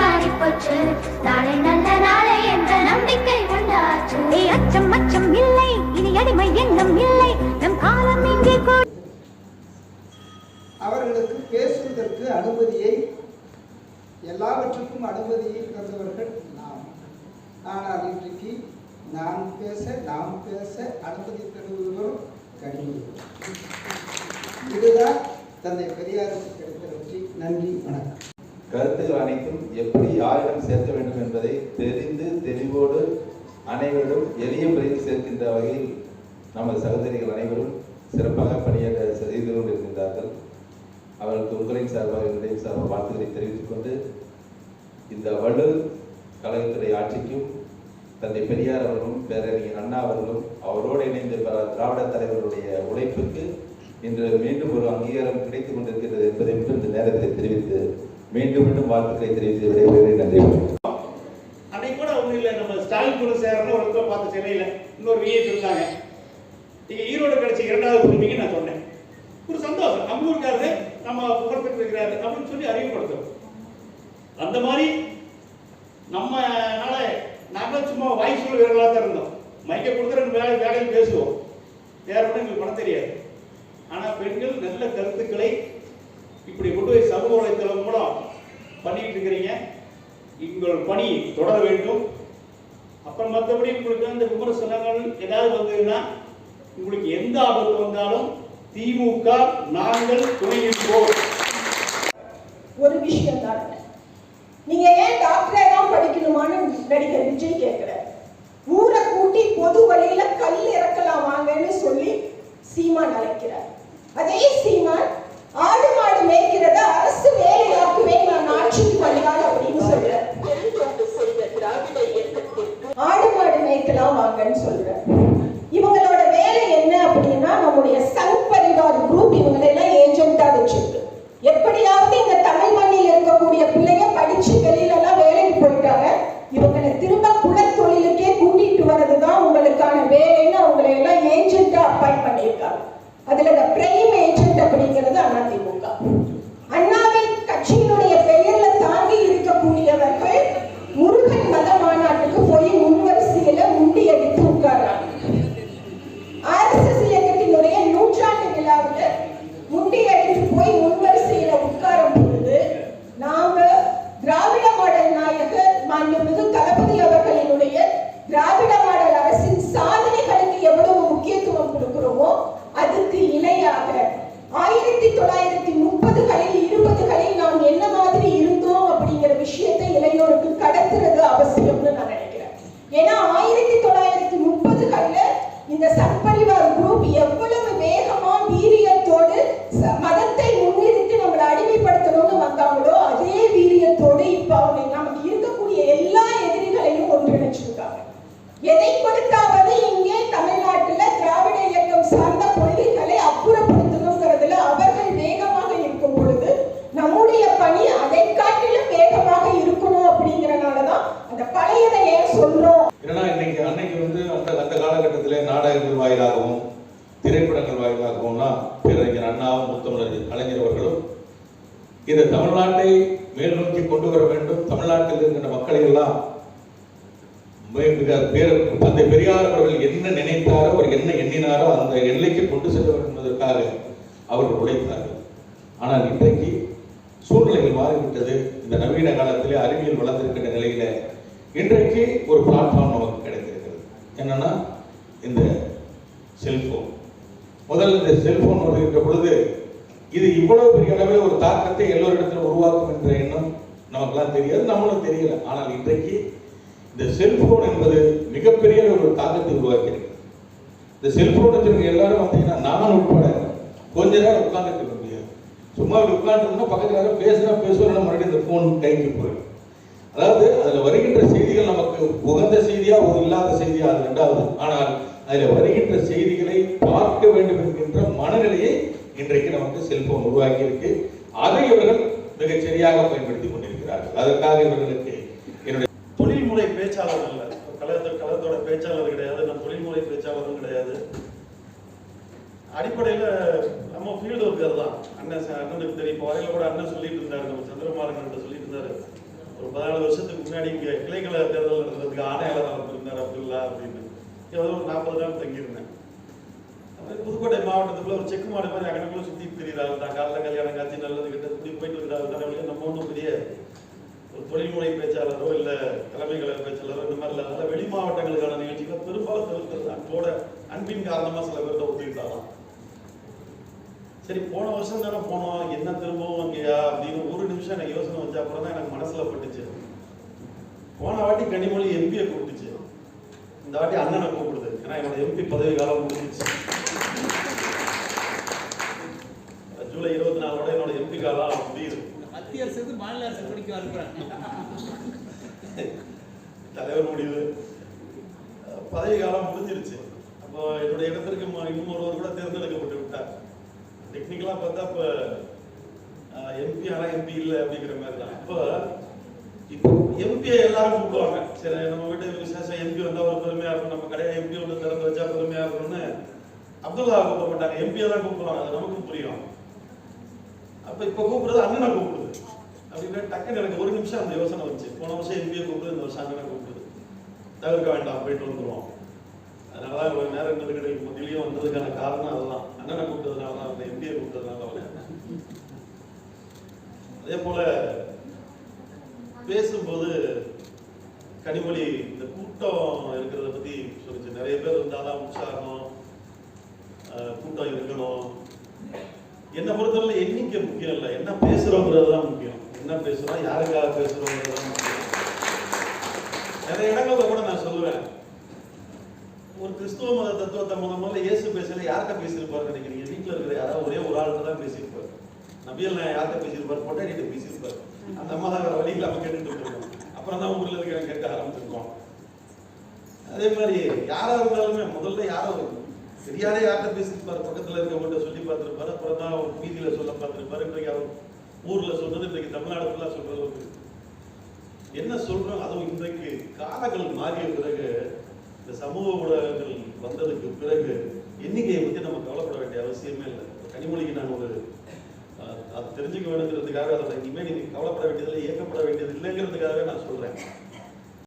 மாறி போச்சு நாளை நல்ல நாளை என்ற நம்பிக்கை உண்டாச்சு. ஏய், அச்சம் அச்சம் இல்லை இது அடிமை எண்ணம் இல்லை. நம் காலம் இங்கே அவர்களுக்கு பேசுவதற்கு அனுமதியை எல்லாவற்றுக்கும் அனுமதியை தந்தவர்கள் நாம். ஆனால் இன்றைக்கு நான் பேச நாம் பேச அனுமதி தருவதும் கடினம். இதுதான் தந்தை பெரியாருக்கு கிடைத்த வெற்றி. நன்றி வணக்கம். கருத்துகள் அனைத்தும் எப்படி யாரிடம் சேர்க்க வேண்டும் என்பதை தெரிந்து தெளிவோடு அனைவரிடம் எளிய முறையில் சேர்க்கின்ற வகையில் நமது சகோதரிகள் அனைவரும் சிறப்பாக பணியாற்ற செய்து கொண்டிருக்கின்றார்கள். அவர்களுக்கு உங்களின் சார்பாக என்னுடைய சார்பாக வாழ்த்துக்களை தெரிவித்துக் கொண்டு இந்த வலு கலைத்துறை ஆட்சிக்கும் தந்தை பெரியார் அவர்களும் பேரறிஞர் அண்ணா அவர்களும் அவரோடு இணைந்த பல திராவிட தலைவர்களுடைய உழைப்புக்கு இன்று மீண்டும் ஒரு அங்கீகாரம் கிடைத்துக் கொண்டிருக்கிறது என்பதை மட்டும் இந்த நேரத்தில் தெரிவித்து மீண்டும் மீண்டும் வாழ்த்துக்களை தெரிவித்து விடைபெறுகிறேன். நன்றி. வணக்கம். அன்னைக்கு கூட ஒன்றும் இல்லை. நம்ம ஸ்டாலின் கூட சேரன்னு ஒருத்தர் பார்த்து சென்னையில் இன்னொரு விஐபி இருந்தாங்க. நீங்க ஈரோடு கிடைச்ச இரண்டாவது குடும்பிங்க நான் சொன்னேன். ஒரு சந்தோஷம். நம்ம நம்ம புகழ்பெற்று இருக்கிறாரு அப்படின்னு சொல்லி அறிவுப்படுத்தும் அந்த மாதிரி நம்மனால நாங்கள் சும்மா வாய் சொல்ல வீரர்களாக தான் இருந்தோம். மைக்கை கொடுத்து ரெண்டு வேலை வேலையில் பேசுவோம். வேற ஒன்றும் எங்களுக்கு பணம் தெரியாது. ஆனால் பெண்கள் நல்ல கருத்துக்களை இப்படி கொண்டு போய் சமூக வலைத்தளம் மூலம் பண்ணிட்டு இருக்கிறீங்க. உங்கள் பணி தொடர வேண்டும். அப்புறம் மற்றபடி உங்களுக்கு அந்த விமர்சனங்கள் ஏதாவது வந்ததுன்னா உங்களுக்கு எந்த ஆபத்து வந்தாலும் திமுக நாங்கள் துணை நிற்போம். சார்ந்த கொள்கைகளை அப்புறப்படுத்தணுங்கிறதுல அவர்கள் வேகமாக இருக்கும் பொழுது நம்முடைய பணி அதை காட்டிலும் வேகமாக இருக்கணும் அப்படிங்கறனாலதான் அந்த பழையதை ஏன் சொல்றோம்? ஏன்னா இன்னைக்கு அன்னைக்கு வந்து அந்த அந்த காலகட்டத்திலே நாடகங்கள் வாயிலாகவும் திரைப்படங்கள் வாயிலாகவும்னா பேரறிஞர் அண்ணாவும் முத்தமிழர் கலைஞரவர்களும் இந்த தமிழ்நாட்டை மேல் நோக்கி கொண்டு வர வேண்டும். தமிழ்நாட்டில் இருக்கின்ற மக்களை எல்லாம் தந்தை பெரியார் அவர்கள் என்ன நினைத்தாரோ அவர் என்ன எண்ணினாரோ அந்த எல்லைக்கு கொண்டு செல்ல வேண்டும் என்பதற்காக அவர்கள் உழைத்தார்கள். ஆனால் இன்றைக்கு சூழ்நிலைகள் மாறிவிட்டது. இந்த நவீன காலத்திலே அறிவியல் வளர்ந்திருக்கின்ற நிலையில இன்றைக்கு ஒரு பிளாட்ஃபார்ம் நமக்கு கிடைத்திருக்கிறது. என்னன்னா இந்த செல்போன் முதல்ல இந்த செல்போன் வருகின்ற பொழுது இது இவ்வளவு பெரிய அளவில் ஒரு தாக்கத்தை எல்லோரிடத்திலும் உருவாக்கும் என்ற எண்ணம் நமக்கெல்லாம் தெரியாது நம்மளும் தெரியல. ஆனால் இன்றைக்கு இந்த செல்போன் என்பது மிகப்பெரிய ஒரு தாக்கத்தை உருவாக்கியிருக்கு. இந்த செல்போன் வச்சிருக்க எல்லாரும் பார்த்தீங்கன்னா நான் உட்பட கொஞ்ச நேரம் உட்கார்ந்துட்டு இருக்க முடியாது. சும்மா இப்படி பக்கத்தில் யாரும் பேசுனா பேசுவோம் மறுபடியும் இந்த போன் கைக்கு போயிடும். அதாவது அதில் வருகின்ற செய்திகள் நமக்கு உகந்த செய்தியா ஒரு இல்லாத செய்தியா அது ரெண்டாவது ஆனால் அதில் வருகின்ற செய்திகளை பார்க்க வேண்டும் என்கின்ற மனநிலையை இன்றைக்கு நமக்கு செல்போன் உருவாக்கி இருக்கு அதை இவர்கள் மிகச்சரியாக பயன்படுத்தி கொண்டிருக்கிறார்கள். அதற்காக இவர்களுக்கு என்னுடைய தொழில்முறை பேச்சாளர் அல்ல கழகத்தோட கழகத்தோட பேச்சாளர் கிடையாது நான் தொழில்முறை பேச்சாளரும் கிடையாது அடிப்படையில் நம்ம ஃபீல்டு ஒர்க்கர் தான். அண்ணன் அண்ணனுக்கு தெரியும். இப்போ வரையில கூட அண்ணன் சொல்லிட்டு இருந்தாரு. நம்ம சந்திரகுமார் சொல்லிட்டு இருந்தாரு. ஒரு பதினாலு வருஷத்துக்கு முன்னாடி இங்கே கிளைகளை தேர்தல் நடந்ததுக்கு ஆணையாளர் அமைச்சிருந்தார் அப்துல்லா அப்படின்னு ஏதோ ஒரு நாற்பது நாள் தங்கியிருந்தேன். அப்புறம் புதுக்கோட்டை மாவட்டத்துக்குள்ள ஒரு செக் மாடு மாதிரி அங்கனக்குள்ள சுற்றி திரியிறாங்க. தான் காலைல கல்யாணம் காட்சி நல்லது கிட்ட இப்படி போயிட்டு இருக்கிறாங்க. தானே நம்ம ஒன்றும் பெரிய ஒரு தொழில்முறை பேச்சாளரோ இல்லை தலைமை கழக பேச்சாளரோ இந்த மாதிரி இல்லாத வெளி மாவட்டங்களுக்கான நிகழ்ச்சிகள் பெரும்பாலும் தவிர்க்கிறது அன்போட அன்பின் காரணமாக சில பேர்த்த ஒத்துக்கிட்டாலாம் சரி போன வருஷம் தானே போனோம். என்ன திரும்பவும் அங்கேயா அப்படின்னு ஒரு நிமிஷம் எனக்கு யோசனை வச்ச அப்புறம் தான் எனக்கு மனசுல பட்டுச்சு. போன வாட்டி கனிமொழி எம்பியை கூப்பிட்டுச்சு. இந்த வாட்டி அண்ணனை கூப்பிடுது. ஏன்னா என்னோட எம்பி பதவி காலம் முடிஞ்சிச்சு ஜூலை இருபத்தி நாலோட என்னோட எம்பி காலம் முடியுது. மத்திய அரசு மாநில அரசு படிக்க தலைவர் முடிவு. பதவி காலம் முடிஞ்சிருச்சு. அப்போ என்னுடைய இடத்திற்கு இன்னும் டெக்னிக்கலா பார்த்தா இப்போ எம்பி ஆனா எம்பி இல்லை அப்படிங்கிற மாதிரி தான் இப்போ இப்போ எம்பியை எல்லாரும் கூப்பிடுவாங்க. சரி நம்ம வீட்டு விசேஷம் எம்பி வந்தா ஒரு பெருமையாக இருக்கும். நம்ம கடையை எம்பி வந்து திறந்து வச்சா பெருமையாக இருக்கும்னு அப்துல்லா கூப்பிட மாட்டாங்க. எம்பியை தான் கூப்பிடுவாங்க. அது நமக்கும் புரியும். அப்ப இப்ப கூப்பிடுறது அண்ணனை கூப்பிடுது. அப்படின்னா டக்குன்னு எனக்கு ஒரு நிமிஷம் அந்த யோசனை வச்சு போன வருஷம் எம்பிஏ கூப்பிடுது இந்த வருஷம் அண்ணனை கூப்பிடுது. தவிர்க்க வேண்டாம் போயிட்டு வந்துருவோம். அதனால ஒரு நேரம் நெருக்கடிக்கு மத்தியிலையும் வந்ததுக்கான காரணம் அதுதான். அண்ணனை கூப்பிட்டதுனால தான் அந்த எம்பிஏ கூப்பிட்டதுனால அவனை அதே போல பேசும்போது கனிமொழி இந்த கூட்டம் இருக்கிறத பத்தி சொல்லிச்சு. நிறைய பேர் இருந்தாதான் உற்சாகம் அஹ், கூட்டம் இருக்கணும். என்ன பொறுத்தவரை எண்ணிக்கை முக்கியம் இல்லை. என்ன பேசுறோங்கிறது தான் முக்கியம். என்ன பேசுறோம் யாருக்காக பேசுறோங்கிறது தான் முக்கியம். நிறைய இடங்கள்ல கூட நான் சொல்லுவேன். ஒரு கிறிஸ்துவ மத தத்துவத்தை முதல் முதல்ல இயேசு பேசல யார்கிட்ட பேசியிருப்பாரு நினைக்கிறீங்க? வீட்டில் இருக்கிற யாராவது ஒரே ஒரு ஆள்கிட்ட தான் பேசியிருப்பாரு. நபியல் நான் யார்கிட்ட பேசியிருப்பாரு? பொட்டாடிட்ட பேசியிருப்பாரு. அந்த அம்மா தான் வேற வழி இல்லாம கேட்டுட்டு இருக்கோம் அப்புறம் தான் ஊர்ல இருக்கிற கேட்க ஆரம்பிச்சிருக்கோம் அதே மாதிரி யாரா இருந்தாலுமே முதல்ல யாரோ தெரியாதே யார்கிட்ட பேசியிருப்பாரு? பக்கத்துல இருக்கவங்கள்ட்ட சொல்லி பார்த்திருப்பாரு. அப்புறம் தான் அவர் வீதியில சொல்ல பார்த்திருப்பாரு. இன்றைக்கு அவர் ஊர்ல சொன்னது இன்றைக்கு தமிழ்நாடு ஃபுல்லா சொல்றது என்ன சொல்றோம்? அதுவும் இன்றைக்கு காலங்கள் மாறிய பிறகு இந்த சமூக ஊடகங்கள் வந்ததுக்கு பிறகு எண்ணிக்கையை பற்றி நம்ம கவலைப்பட வேண்டிய அவசியமே இல்லை. கனிமொழிக்கு நான் ஒரு அஹ், அது தெரிஞ்சுக்க வேணுங்கிறதுக்காக அதை இனிமேல் நீங்க கவலைப்பட வேண்டியதில்லை இயக்கப்பட வேண்டியது இல்லைங்கிறதுக்காகவே நான் சொல்றேன்.